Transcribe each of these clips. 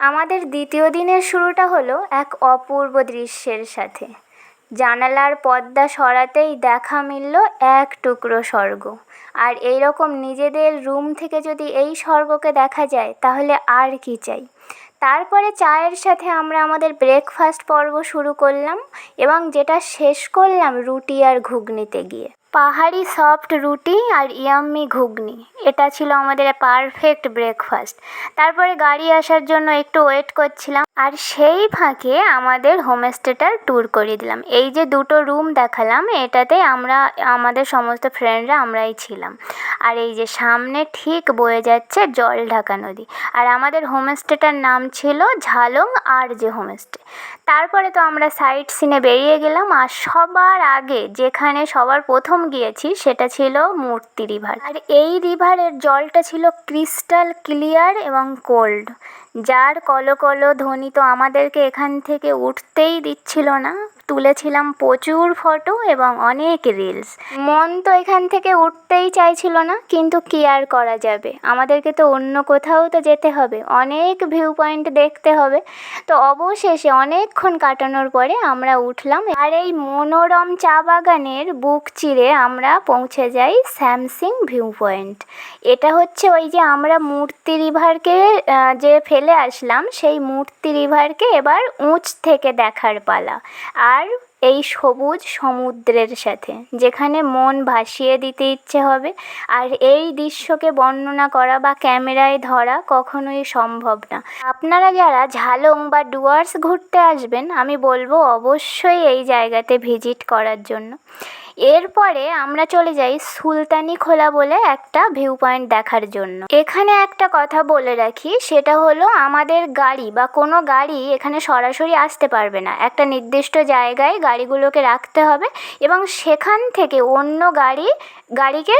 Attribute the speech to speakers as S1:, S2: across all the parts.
S1: আমাদের দ্বিতীয় দিনের শুরুটা হলো এক অপূর্ব দৃশ্যের সাথে। জানালার পর্দা সরাতেই দেখা মিলল এক টুকরো স্বর্গ। আর এই রকম নিজেদের রুম থেকে যদি এই স্বর্গকে দেখা যায়, তাহলে আর কী চাই? তারপরে চায়ের সাথে আমরা আমাদের ব্রেকফাস্ট পর্ব শুরু করলাম এবং যেটা শেষ করলাম রুটি আর ঘুগনিতে গিয়ে। পাহাড়ি সফট রুটি আর ইয়াম্মি ঘুগনি। এটা ছিল আমাদের পারফেক্ট ব্রেকফাস্ট তারপরে গাড়ি আসার জন্য একটু ওয়েট করছিলাম, আর সেই ফাঁকে আমাদের হোমস্টেটার ট্যুর করিয়ে দিলাম। এই যে দুটো রুম দেখালাম, এটাতে আমরা, আমাদের সমস্ত ফ্রেন্ডরা আমরাই ছিলাম। আর এই যে সামনে ঠিক বয়ে যাচ্ছে জলঢাকা নদী। আর আমাদের হোমস্টেটার নাম ছিল ঝালং আর যে হোমস্টে তারপরে তো আমরা সাইট সিনে বেরিয়ে গেলাম, আর সবার আগে যেখানে সবার প্রথম গিয়েছি সেটা ছিল মূর্তি রিভার। আর এই রিভারের জলটা ছিল ক্রিস্টাল ক্লিয়ার এবং কোল্ড, যার কলকল ধ্বনি তো আমাদেরকে এখান থেকে উঠতেই দিচ্ছিল না। তুলেছিলাম প্রচুর ফটো এবং অনেক রিলস মন তো এখান থেকে উঠতেই চাইছিল না, কিন্তু কী আর করা যাবে? আমাদেরকে তো অন্য কোথাও তো যেতে হবে, অনেক ভিউ পয়েন্ট দেখতে হবে। তো অবশেষে অনেকক্ষণ কাটানোর পরে আমরা উঠলাম আর এই মনোরম চা বাগানের বুক চিরে আমরা পৌঁছে যাই স্যামসিং ভিউ পয়েন্ট এটা হচ্ছে ওই যে আমরা মূর্তি রিভারকে যে ফেলে আসলাম, সেই মূর্তি রিভারকে এবার উঁচ থেকে দেখার পালা। আর এই সবুজ সমুদ্রের সাথে, যেখানে মন ভাসিয়ে দিতে ইচ্ছে হবে। আর এই দৃশ্যকে বর্ণনা করা বা ক্যামেরায় ধরা কখনোই সম্ভব না। আপনারা যারা ঝালং বা ডুয়ার্স ঘুরতে আসবেন, আমি বলব অবশ্যই এই জায়গাতে ভিজিট করার জন্য। এরপরে আমরা চলে যাই সুলতানি খোলা বলে একটা ভিউ পয়েন্ট দেখার জন্য। এখানে একটা কথা বলে রাখি, সেটা হলো আমাদের গাড়ি বা কোনো গাড়ি এখানে সরাসরি আসতে পারবে না। একটা নির্দিষ্ট জায়গায় গাড়িগুলোকে রাখতে হবে এবং সেখান থেকে অন্য গাড়ি, গাড়িকে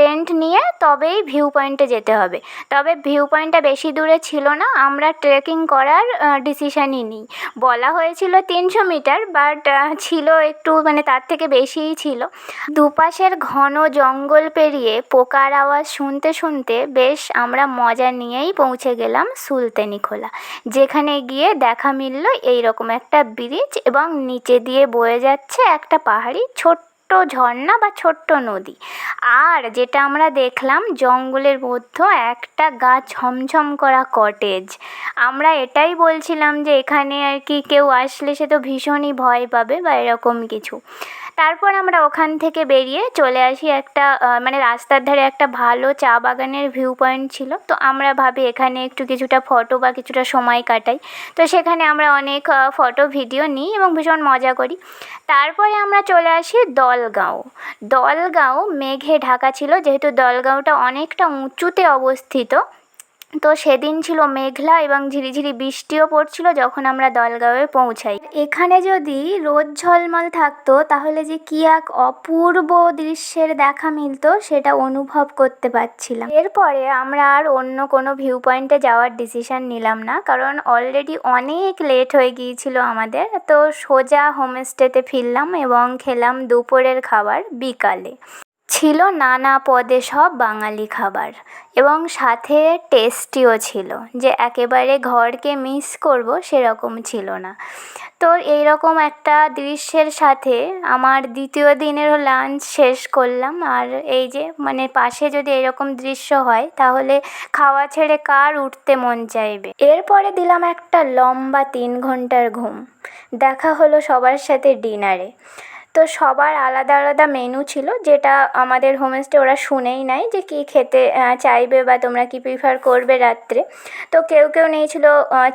S1: রেন্ট নিয়ে তবেই ভিউ পয়েন্টে যেতে হবে। তবে ভিউ পয়েন্টটা বেশি দূরে ছিল না, আমরা ট্রেকিং করার ডিসিশানই নিই। বলা হয়েছিল তিনশো মিটার বাট ছিল একটু মানে তার থেকে বেশিই ছিল। দুপাশের ঘন জঙ্গল পেরিয়ে পোকার আওয়াজ শুনতে শুনতে বেশ আমরা মজা নিয়েই পৌঁছে গেলাম সুলতানি খোলা, যেখানে গিয়ে দেখা মিলল এইরকম একটা ব্রিজ এবং নিচে দিয়ে বয়ে যাচ্ছে একটা পাহাড়ি ছোট্ট ঝর্ণা বা ছোট্ট নদী। আর যেটা আমরা দেখলাম জঙ্গলের মধ্যে একটা গা ছমছম করা কটেজ আমরা এটাই বলছিলাম যে এখানে আর কি কেউ আসলে সে তো ভীষণই ভয় পাবে বা এরকম কিছু। তারপর আমরা ওখান থেকে বেরিয়ে চলে আসি একটা মানে রাস্তার ধারে একটা ভালো চা বাগানের ভিউ পয়েন্ট ছিল। তো আমরা ভাবি এখানে একটু কিছুটা ফটো বা কিছুটা সময় কাটাই। তো সেখানে আমরা অনেক ফটো ভিডিও নিই এবং ভীষণ মজা করি। তারপরে আমরা চলে আসি দলগাঁও। দলগাঁও, মেঘে ঢাকা ছিল, যেহেতু দলগাঁওটা অনেকটা উঁচুতে অবস্থিত। তো সেদিন ছিল মেঘলা এবং ঝিরিঝিরি বৃষ্টিও পড়ছিল যখন আমরা দলগাঁওয়ে পৌঁছাই। এখানে যদি রোদ ঝলমল থাকতো, তাহলে যে কী এক অপূর্ব দৃশ্যের দেখা মিলতো সেটা অনুভব করতে পারছিলাম। এরপরে আমরা আর অন্য কোনো ভিউ পয়েন্টে যাওয়ার ডিসিশান নিলাম না, কারণ অলরেডি অনেক লেট হয়ে গিয়েছিল আমাদের। তো সোজা হোমস্টেতে ফিরলাম এবং খেলাম দুপুরের খাবার বিকালে। ছিল নানা পদে সব বাঙালি খাবার এবং সাথে টেস্টিও ছিল। যে একেবারে ঘরকে মিস করব সেরকম ছিল না। তো এইরকম একটা দৃশ্যের সাথে আমার দ্বিতীয় দিনেরও লাঞ্চ শেষ করলাম। আর এই যে মানে পাশে যদি এরকম দৃশ্য হয়, তাহলে খাওয়া ছেড়ে কার উঠতে মন চাইবে? এরপরে দিলাম একটা লম্বা তিন ঘণ্টার ঘুম। দেখা হলো সবার সাথে ডিনারে তো সবার আলাদা আলাদা মেনু ছিল, যেটা আমাদের হোমস্টে ওরা শুনেই নেয় যে কী খেতে চাইবে বা তোমরা কী প্রিফার করবে রাত্রে। তো কেউ কেউ নিয়েছিল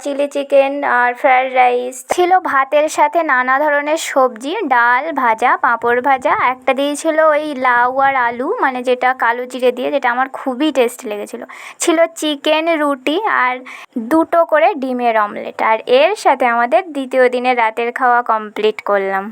S1: চিলি চিকেন আর ফ্রায়েড রাইস ছিল ভাতের সাথে নানা ধরনের সবজি, ডাল ভাজা, পাঁপড় ভাজা। একটা দিয়েছিল ওই লাউ আর আলু মানে যেটা কালো জিরে দিয়ে, যেটা আমার খুবই টেস্ট লেগেছিলো। ছিল চিকেন রুটি আর দুটো করে ডিমের অমলেট আর এর সাথে আমাদের দ্বিতীয় দিনে রাতের খাওয়া কমপ্লিট করলাম।